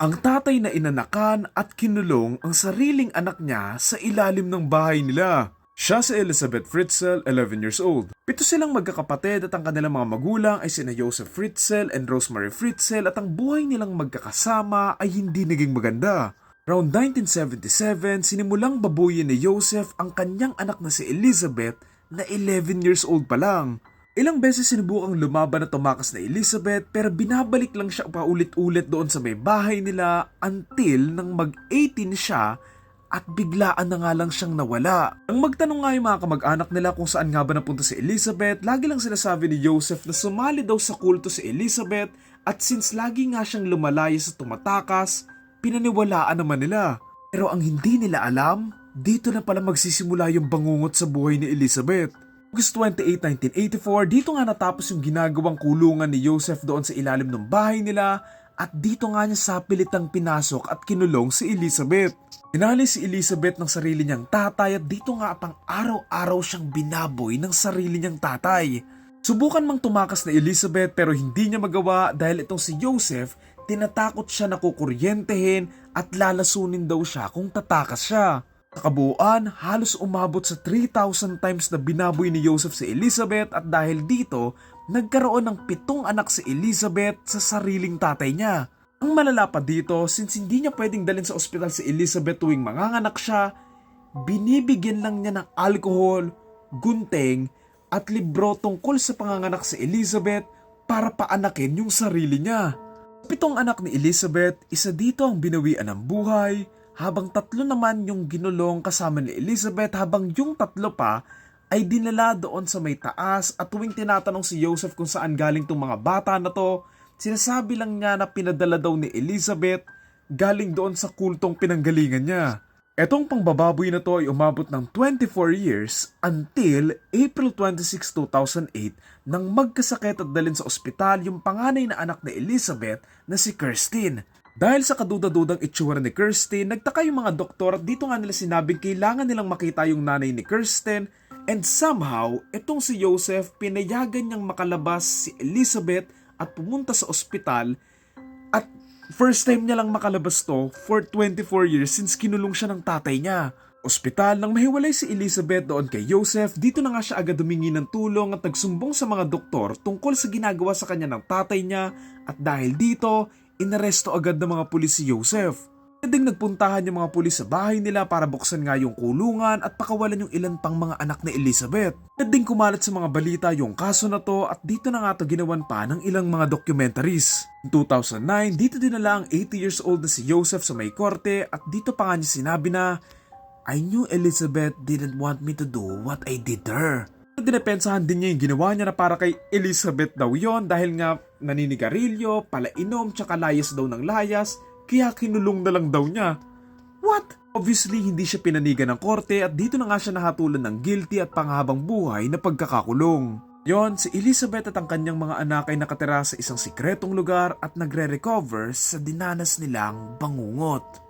Ang tatay na inanakan at kinulong ang sariling anak niya sa ilalim ng bahay nila. Siya si Elizabeth Fritzl, 11 years old. Pito silang magkakapatid at ang kanilang mga magulang ay sina Joseph Fritzl and Rosemary Fritzl at ang buhay nilang magkakasama ay hindi naging maganda. Around 1977, sinimulang babuyin ni Joseph ang kanyang anak na si Elizabeth na 11 years old pa lang. Ilang beses sinubukang lumaban at tumakas na Elizabeth pero binabalik lang siya paulit-ulit doon sa may bahay nila until nang mag-18 siya at biglaan na nga lang siyang nawala. Ang magtanong nga yung mga kamag-anak nila kung saan nga ba napunta si Elizabeth, lagi lang sinasabi ni Joseph na sumali daw sa kulto si Elizabeth at since lagi nga siyang lumalaya sa tumatakas, pinaniwalaan naman nila. Pero ang hindi nila alam, dito na pala magsisimula yung bangungot sa buhay ni Elizabeth. August 28, 1984, dito nga natapos yung ginagawang kulungan ni Joseph doon sa ilalim ng bahay nila at dito nga niya sa pilitang pinasok at kinulong si Elizabeth. Hinali si Elizabeth ng sarili niyang tatay at dito nga pang araw-araw siyang binaboy ng sarili niyang tatay. Subukan mang tumakas na Elizabeth pero hindi niya magawa dahil itong si Joseph tinatakot siya na kukuryentehin at lalasunin daw siya kung tatakas siya. Kabuuan, halos umabot sa 3,000 times na binaboy ni Joseph si Elizabeth at dahil dito, nagkaroon ng pitong anak si Elizabeth sa sariling tatay niya. Ang malala pa dito, since hindi niya pwedeng dalhin sa ospital si Elizabeth tuwing manganganak siya, binibigyan lang niya ng alcohol, gunting, at libro tungkol sa panganganak si Elizabeth para paanakin yung sarili niya. Pitong anak ni Elizabeth, isa dito ang binawian ng buhay, habang tatlo naman yung ginulong kasama ni Elizabeth habang yung tatlo pa ay dinala doon sa may taas at tuwing tinatanong si Joseph kung saan galing tong mga bata na to, sinasabi lang niya na pinadala daw ni Elizabeth galing doon sa kultong pinanggalingan niya. Etong pangbababoy na to ay umabot ng 24 years until April 26, 2008 nang magkasakit at dalhin sa ospital yung panganay na anak ni Elizabeth na si Kirstine. Dahil sa kaduda-dudang itsura ni Kirsten, nagtaka yung mga doktor at dito nga nila sinabing kailangan nilang makita yung nanay ni Kirsten and somehow, itong si Joseph pinayagan niyang makalabas si Elizabeth at pumunta sa ospital at first time niya lang makalabas to for 24 years since kinulong siya ng tatay niya. Ospital, nang mahiwalay si Elizabeth doon kay Joseph, dito na nga siya agad humingi ng tulong at nagsumbong sa mga doktor tungkol sa ginagawa sa kanya ng tatay niya at dahil dito, inaresto agad ng mga pulis si Joseph. Pwedeng nagpuntahan yung mga pulis sa bahay nila para buksan nga yung kulungan at pakawalan yung ilan pang mga anak ni Elizabeth. Pwedeng kumalat sa mga balita yung kaso na to at dito na nga to ginawan pa ng ilang mga documentaries. In 2009, dito dinala ang 80 years old na si Joseph sa may korte at dito pa nga niya sinabi na I knew Elizabeth didn't want me to do what I did to her. Dinepensahan din niya yung ginawa niya na para kay Elizabeth daw yon dahil nga naninigarilyo, palainom, tsaka layas daw ng layas, kaya kinulong na lang daw niya. What? Obviously, hindi siya pinanigan ng korte at dito na nga siya nahatulan ng guilty at panghabang buhay na pagkakakulong. Yon, si Elizabeth at ang kanyang mga anak ay nakatira sa isang sikretong lugar at nagre-recover sa dinanas nilang bangungot.